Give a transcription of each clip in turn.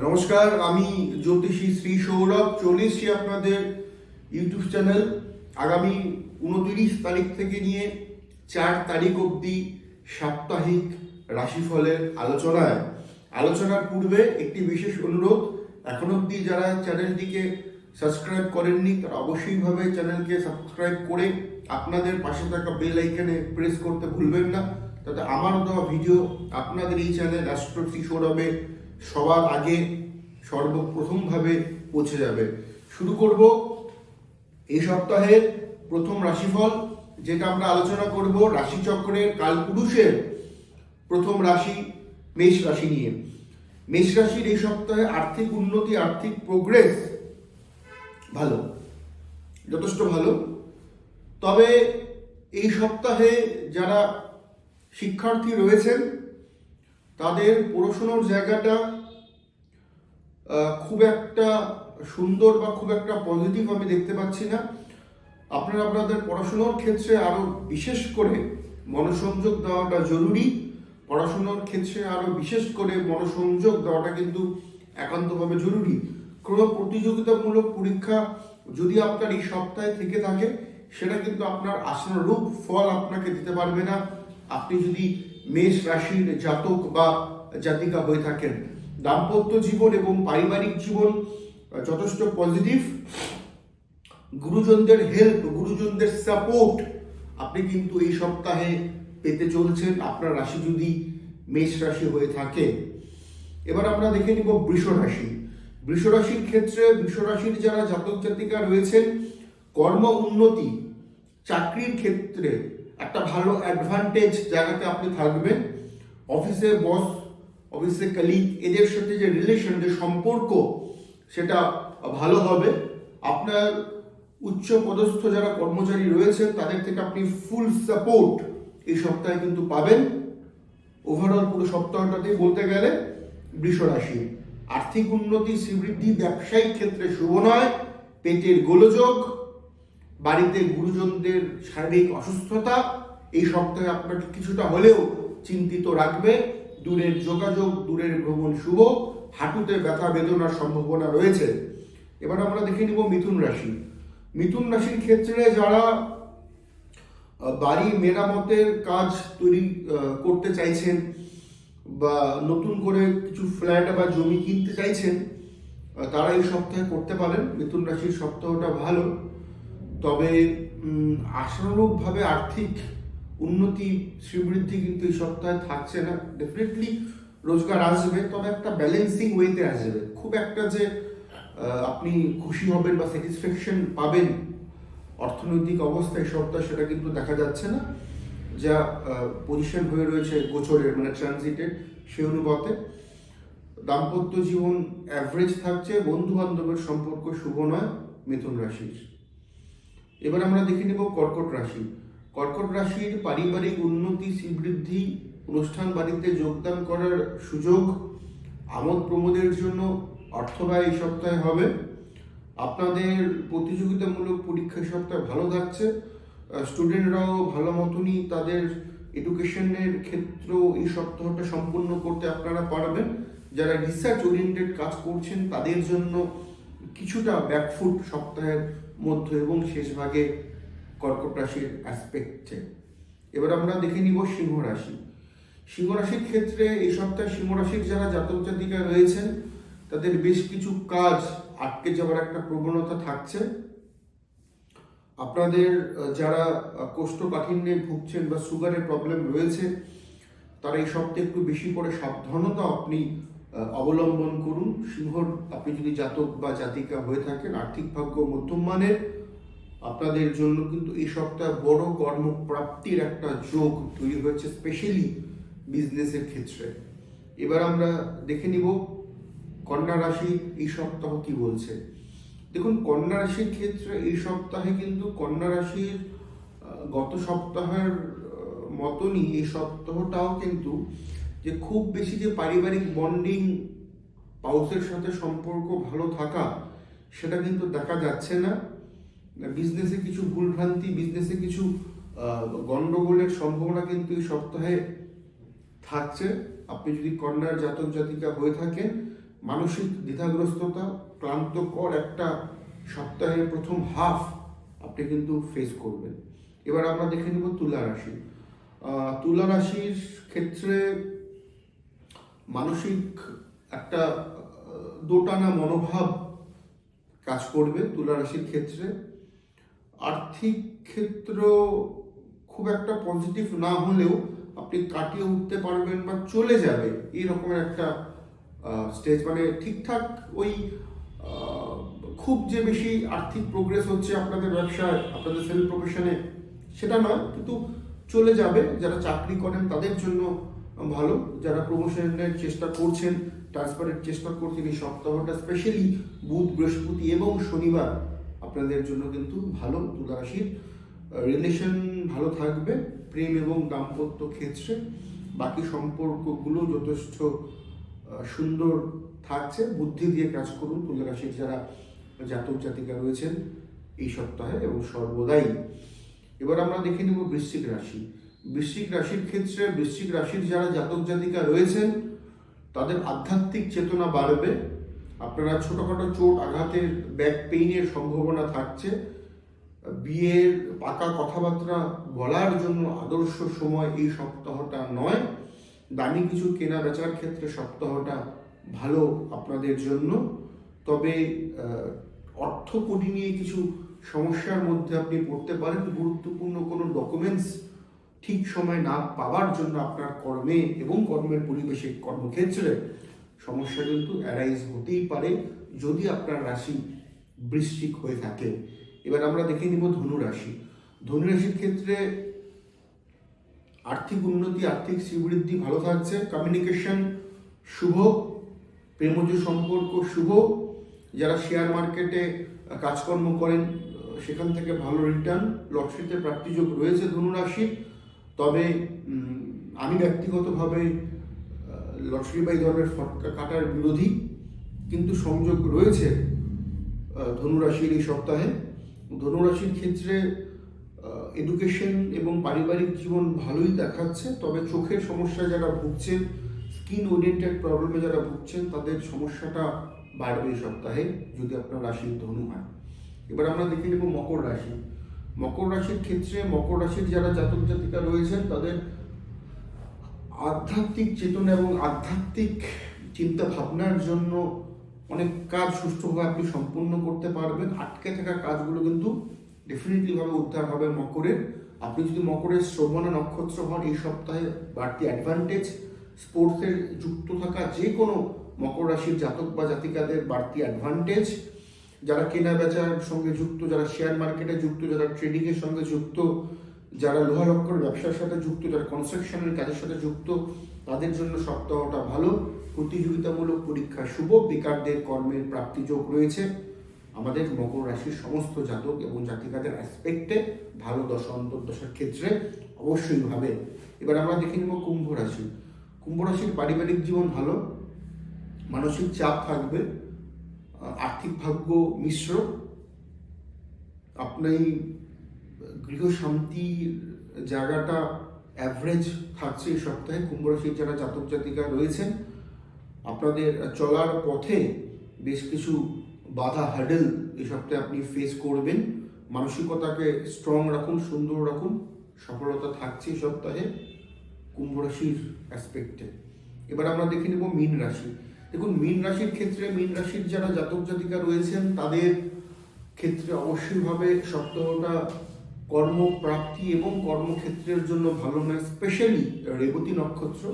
নমস্কার, আমি জ্যোতিষী শ্রী সৌরভ। চলে এসেছি আপনাদের ইউটিউব চ্যানেল। আগামী উনতিরিশ তারিখ থেকে নিয়ে চার তারিখ অবধি সাপ্তাহিক রাশিফলের আলোচনায়। আলোচনার পূর্বে একটি বিশেষ অনুরোধ, এখন অবধি যারা চ্যানেলটিকে সাবস্ক্রাইব করেননি, তারা অবশ্যইভাবে চ্যানেলকে সাবস্ক্রাইব করে আপনাদের পাশে থাকা বেল আইকনে প্রেস করতে ভুলবেন না। তাতে আমার দেওয়া ভিডিও আপনাদের এই চ্যানেল অ্যাস্ট্রোসি সৌরভে সবার আগে সর্বপ্রথমভাবে পৌঁছে যাবে। শুরু করব এই সপ্তাহের প্রথম রাশিফল, যেটা আমরা আলোচনা করব রাশিচক্রের কালপুরুষের প্রথম রাশি মেষ রাশি নিয়ে। মেষ রাশির এই সপ্তাহে আর্থিক উন্নতি, আর্থিক প্রোগ্রেস ভালো, যথেষ্ট ভালো। তবে এই সপ্তাহে যারা শিক্ষার্থী রয়েছেন, তাদের পড়াশুনোর জায়গাটা খুব একটা সুন্দর বা খুব একটা পজিটিভ আমি দেখতে পাচ্ছি না। আপনারা আপনাদের পড়াশোনার ক্ষেত্রে আরও বিশেষ করে মনোসংযোগ দেওয়াটা জরুরি। পড়াশোনার ক্ষেত্রে আরও বিশেষ করে মনোসংযোগ দেওয়াটা কিন্তু একান্তভাবে জরুরি। কোনো প্রতিযোগিতামূলক পরীক্ষা যদি আপনার এই সপ্তাহে থেকে থাকে, সেটা কিন্তু আপনার আশানুরূপ ফল আপনাকে দিতে পারবে না। আপনি যদি মেষ রাশির জাতক বা জাতিকা হয়ে থাকেন দাম্পত্য জীবন এবং পারিবারিক জীবন যথেষ্ট পজিটিভ গুরুজনদের হেল্প গুরুজনদের সাপোর্ট আপনি কিন্তু এই সপ্তাহে পেতে চলছেন। আপনার রাশি যদি মেষ রাশি হয়ে থাকে। এবার আমরা দেখে নিব বৃষ রাশি। বৃষ রাশির ক্ষেত্রে বৃষ রাশির যারা জাতক জাতিকা রয়েছেন, কর্ম উন্নতি, চাকরির ক্ষেত্রে একটা ভালো অ্যাডভান্টেজ জায়গাতে আপনি থাকবেন। অফিসে বস অফিসে কালিগ এদের সাথে যে রিলেশন যে সম্পর্ক, সেটা ভালো হবে। আপনার উচ্চ পদস্থ যারা কর্মচারী রয়েছেন, তাদের থেকে আপনি ফুল সাপোর্ট এই সপ্তাহে কিন্তু পাবেন। ওভারঅল পুরো সপ্তাহটাতে বলতে গেলে বৃষ রাশি। আর্থিক উন্নতি, শ্রীবৃদ্ধি, ব্যবসায়িক ক্ষেত্রে শুভ নয়, পেটের গোলযোগ, বাড়িতে গুরুজনদের শারীরিক অসুস্থতা, এই সপ্তাহে আপনাকে কিছুটা হলেও চিন্তিত রাখবে। দূরের যোগাযোগ, দূরের ভ্রমণ শুভ। হাঁটুতে ব্যথা বেদনার সম্ভাবনা রয়েছে। এবার আমরা দেখে নিব মিথুন রাশি। মিথুন রাশির ক্ষেত্রে যারা বাড়ি মেরামতের কাজ তৈরি করতে চাইছেন বা নতুন করে কিছু ফ্ল্যাট বা জমি কিনতে চাইছেন তারা এই সপ্তাহে করতে পারেন। মিথুন রাশির সপ্তাহটা ভালো। তবে আশানুরূপভাবে আর্থিক উন্নতি শ্রীবৃদ্ধি কিন্তু এই সপ্তাহে থাকছে না। ডেফিনেটলি রোজগার আসবে, তবে একটা ব্যালেন্সিং ওয়েতে আসবে। খুব একটা যে আপনি খুশি হবেন বা স্যাটিসফ্যাকশন পাবেন অর্থনৈতিক অবস্থা এই সপ্তাহে সেটা কিন্তু দেখা যাচ্ছে না। যা পজিশন হয়ে রয়েছে গোচরের মানে ট্রানজিটের সে অনুপাতে। দাম্পত্য জীবন অ্যাভারেজ থাকছে বন্ধু বান্ধবের সম্পর্ক শুভ নয়, মিথুন রাশির। এবার আমরা দেখে নেব কর্কট রাশি। কর্কট রাশির পারিবারিক উন্নতি, শ্রীবৃদ্ধি, অনুষ্ঠান বাড়িতে যোগদান করার সুযোগ, আমোদ প্রমোদের জন্য অর্থ ব্যয় এই সপ্তাহে হবে। আপনাদের প্রতিযোগিতামূলক পরীক্ষা সপ্তাহে ভালো থাকছে স্টুডেন্টরাও ভালো মতনই তাদের এডুকেশনের ক্ষেত্র এই সপ্তাহটা সম্পূর্ণ করতে আপনারা পারবেন। যারা রিসার্চ ওরিয়েন্টেড কাজ করছেন, তাদের জন্য কিছুটা ব্যাকফুট সপ্তাহের মধ্যে এবং শেষ ভাগে কর্কট রাশির অ্যাসপেক্টে এবার আমরা দেখে নিব সিংহ রাশি। সিংহ রাশির ক্ষেত্রে এই সপ্তাহে সিংহ রাশির যারা জাতক জাতিকা রয়েছেন, তাদের বেশ কিছু কাজ আটকে যাওয়ার একটা প্রবণতা থাকছে। আপনাদের যারা কোষ্ঠকাঠিন্যে ভুগছেন বা সুগারের প্রবলেম রয়েছে, তারা এই সপ্তাহে একটু বেশি করে সাবধানতা আপনি অবলম্বন করুন। সিংহর আপনি যদি জাতক বা জাতিকা হয়ে থাকেন, আর্থিক ভাগ্য মধ্যম মানের আপনাদের জন্য কিন্তু এই সপ্তাহে বড় কর্মপ্রাপ্তির একটা যোগ তৈরি হয়েছে স্পেশালি বিজনেসের ক্ষেত্রে। এবার আমরা দেখে নিব কন্যা রাশি এই সপ্তাহ কি বলছে। দেখুন, কন্যা রাশির ক্ষেত্রে এই সপ্তাহে কিন্তু কন্যা রাশির গত সপ্তাহের মতনই এই সপ্তাহটাও কিন্তু যে খুব বেশি যে পারিবারিক বন্ডিং, পাউসের সাথে সম্পর্ক ভালো থাকা, সেটা কিন্তু দেখা যাচ্ছে না। বিজনেসে কিছু ভুলভ্রান্তি বিজনেসে কিছু আহ, গন্ডগোলের সম্ভাবনা কিন্তু এই সপ্তাহে থাকছে। আপনি যদি কন্যার জাতক জাতিকা হয়ে থাকেন মানসিক দ্বিধাগ্রস্ততা ক্লান্তকর একটা সপ্তাহের প্রথম হাফ আপনি কিন্তু ফেস করবেন। এবার আমরা দেখে নেব তুলা রাশি। তুলা রাশির ক্ষেত্রে মানসিক একটা দোটানা মনোভাব কাজ করবে তুলা রাশির ক্ষেত্রে। আর্থিক ক্ষেত্র খুব একটা পজিটিভ না হলেও আপনি কাটিয়ে উঠতে পারবেন বা চলে যাবে, এই রকমের একটা স্টেজ মানে ঠিকঠাক ওই খুব যে বেশি আর্থিক প্রোগ্রেস হচ্ছে আপনাদের ব্যবসায়, আপনাদের সেল প্রফেশনে সেটা নয়, কিন্তু চলে যাবে। যারা চাকরি করেন তাদের জন্য ভালো, যারা প্রমোশনের চেষ্টা করছেন ট্রান্সফারের চেষ্টা করছেন, এই সপ্তাহটা স্পেশালি বুধ, বৃহস্পতি এবং শনিবার আপনাদের জন্য কিন্তু ভালো তুলা রাশির রিলেশন ভালো থাকবে, প্রেম এবং দাম্পত্য ক্ষেত্রে। বাকি সম্পর্কগুলো যথেষ্ট সুন্দর থাকছে। বুদ্ধি দিয়ে কাজ করুন তুলা রাশির যারা জাতক জাতিকা রয়েছেন এই সপ্তাহে এবং সর্বদাই। এবার আমরা দেখে নেব বৃশ্চিক রাশি। বৃশ্চিক রাশির ক্ষেত্রে বৃশ্চিক রাশির যারা জাতক জাতিকা রয়েছেন, তাদের আধ্যাত্মিক চেতনা বাড়বে। আপনারা ছোটখাটো চোট আঘাতের ব্যাক পেইনের সম্ভাবনা থাকছে। বিয়ের পাকা কথাবার্তা বলার জন্য আদর্শ সময় এই সপ্তাহটা নয়। দামি কিছু কেনা বেচার ক্ষেত্রে সপ্তাহটা ভালো আপনাদের জন্য। তবে অর্থকড়ি নিয়ে কিছু সমস্যার মধ্যে আপনি পড়তে পারেন। গুরুত্বপূর্ণ কোনো ডকুমেন্টস ঠিক সময় না পাওয়ার জন্য আপনার কর্মে এবং কর্মের পরিবেশে কর্মক্ষেত্রে সমস্যা কিন্তু অ্যারাইজ হতেই পারে যদি আপনার রাশি বৃশ্চিক হয়ে থাকে। এবার আমরা দেখে নিব ধনু রাশি। ধনু রাশির ক্ষেত্রে আর্থিক উন্নতি, আর্থিক শ্রীবৃদ্ধি ভালো থাকছে। কমিউনিকেশন শুভ, প্রেমজ সম্পর্ক শুভ। যারা শেয়ার মার্কেটে কাজকর্ম করেন, সেখান থেকে ভালো রিটার্ন লটারিতে প্রাপ্তিযোগ রয়েছে ধনুরাশির তবে আমি ব্যক্তিগতভাবে লটারি ধর্মের ফটকা কাটার বিরোধী কিন্তু সংযোগ রয়েছে ধনুরাশির এই সপ্তাহে। ধনুরাশির ক্ষেত্রে এডুকেশন এবং পারিবারিক জীবন ভালোই দেখাচ্ছে, তবে চোখের সমস্যা যারা ভুগছেন স্কিন ওরিয়েন্টেড প্রবলেমে যারা ভুগছেন, তাদের সমস্যাটা বাড়বে এই সপ্তাহে, যদি আপনার রাশি ধনু হয়। এবার আমরা দেখে নেব মকর রাশি। মকর রাশির ক্ষেত্রে মকর রাশির যারা জাতক জাতিকা রয়েছেন, তাদের আধ্যাত্মিক চেতনা এবং আধ্যাত্মিক চিন্তা ভাবনার জন্য অনেক কাজ সুষ্ঠুভাবে আপনি সম্পূর্ণ করতে পারবেন। আটকে থাকা কাজগুলো কিন্তু ডেফিনেটলি ভাবে উদ্ধার হবে মকরের। আপনি যদি মকরের শ্রবণা, নক্ষত্র হন, এই সপ্তাহে বাড়তি অ্যাডভান্টেজ স্পোর্টসের যুক্ত থাকা যে কোনো মকর রাশির জাতক বা জাতিকাদের বাড়তি অ্যাডভান্টেজ যারা কেনা বেচার সঙ্গে যুক্ত, যারা শেয়ার মার্কেটে যুক্ত, যারা ট্রেডিংয়ের সঙ্গে যুক্ত যারা লোহা লক্কর ব্যবসার সাথে যুক্ত, যারা কনস্ট্রাকশনের কাজের সাথে যুক্ত, তাদের জন্য সপ্তাহটা ভালো। প্রতিযোগিতামূলক পরীক্ষা শুভ। বেকারদের কর্মের প্রাপ্তিযোগ রয়েছে। আমাদের মকর রাশির সমস্ত জাতক এবং জাতিকাদের অ্যাসপেক্টে ভালো দশা, অন্তর্দশার ক্ষেত্রে অবশ্যই ভাবে। এবার আমরা দেখে নেব কুম্ভ রাশি। কুম্ভ রাশির পারিবারিক জীবন ভালো। মানসিক চাপ থাকবে। আর্থিক ভাগ্য মিশ্র। আপনি গৃহ শান্তির জায়গাটা অ্যাভারেজ থাকছে এই সপ্তাহে। কুম্ভ রাশির যারা জাতক জাতিকা রয়েছেন, আপনাদের চলার পথে বেশ কিছু বাধা হ্যাডেল এই সপ্তাহে আপনি ফেস করবেন। মানসিকতাকে স্ট্রং রাখুন, সুন্দর রাখুন। সফলতা থাকছে এই সপ্তাহে কুম্ভ রাশির অ্যাসপেক্টে এবার আমরা দেখে নেব মীন রাশি। দেখুন, মীন রাশির ক্ষেত্রে মীন রাশির যারা জাতক জাতিকা রয়েছেন, তাদের ক্ষেত্রে অবশ্যইভাবে সপ্তাহটা কর্মপ্রাপ্তি এবং কর্মক্ষেত্রের জন্য ভালো নয় স্পেশালি রেবতী নক্ষত্র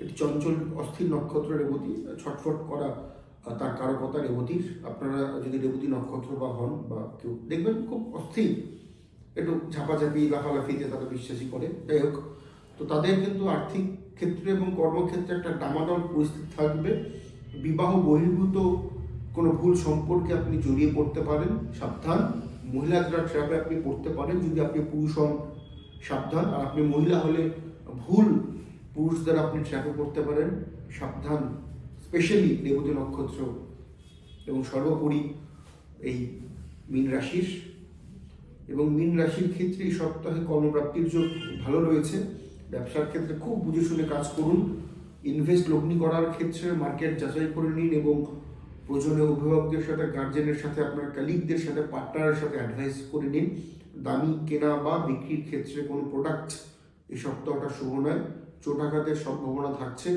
এটি চঞ্চল অস্থির নক্ষত্র রেবতী, ছটফট করা তার কারকতা রেবতীর। আপনারা যদি রেবতী নক্ষত্র বা হন বা কেউ দেখবেন খুব অস্থির, একটু ঝাপাঝাপি লাফালাফিতে তারা বিশ্বাসী করে। যাই হোক, তো তাদের কিন্তু আর্থিক ক্ষেত্রে এবং কর্মক্ষেত্রে একটা ডামাডল পরিস্থিতি থাকবে। বিবাহ বহির্ভূত কোনো ভুল সম্পর্কে আপনি জড়িয়ে পড়তে পারেন, সাবধান। মহিলাদের ট্র্যাপে আপনি পড়তে পারেন যদি আপনি পুরুষ হন সাবধান। আর আপনি মহিলা হলে ভুল পুরুষ দ্বারা আপনি ট্র্যাপে পড়তে পারেন। সাবধান স্পেশালি দেবতী নক্ষত্র। এবং সর্বোপরি এই মীন রাশির। এবং মীন রাশির ক্ষেত্রে এই সপ্তাহে কর্মপ্রাপ্তির যোগ ভালো রয়েছে। ব্যবসার ক্ষেত্রে খুব বুঝে শুনে কাজ করুন। ইনভেস্ট লগ্নি করার ক্ষেত্রে মার্কেট যাচাই করে নিন এবং প্রয়োজনীয় অভিভাবকদের সাথে গার্জেনের সাথে, আপনার কালিগদের সাথে পার্টনারের সাথে অ্যাডভাইস করে নিন। দামি কেনা বা বিক্রির ক্ষেত্রে কোনো প্রোডাক্ট এই সপ্তাহটা শুভ নয়। চোটাঘাতের সম্ভাবনা থাকছে।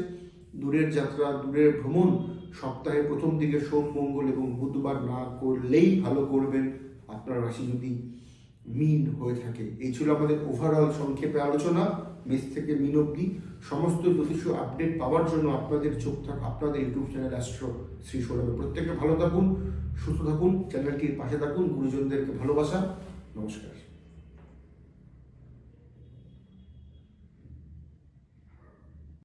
দূরের যাত্রা, দূরের ভ্রমণ, সপ্তাহে প্রথম দিকে সোম, মঙ্গল এবং বুধবার না করলেই ভালো করবেন। আপনার রাশি যদি মিন হয়ে থাকে। এই ছিল আমাদের ওভারঅল সংক্ষেপে আলোচনা। মেস থেকে মিন অব্দি সমস্ত জ্যোতিষ আপডেট পাওয়ার জন্য আপনাদের চোখ থাক, আপনাদের ইউটিউব চ্যানেল অ্যাস্ট্রো শ্রী সৌরভে প্রত্যেকে ভালো থাকুন, সুস্থ থাকুন, চ্যানেলটির পাশে থাকুন, গুরুজনদেরকে ভালোবাসা। নমস্কার।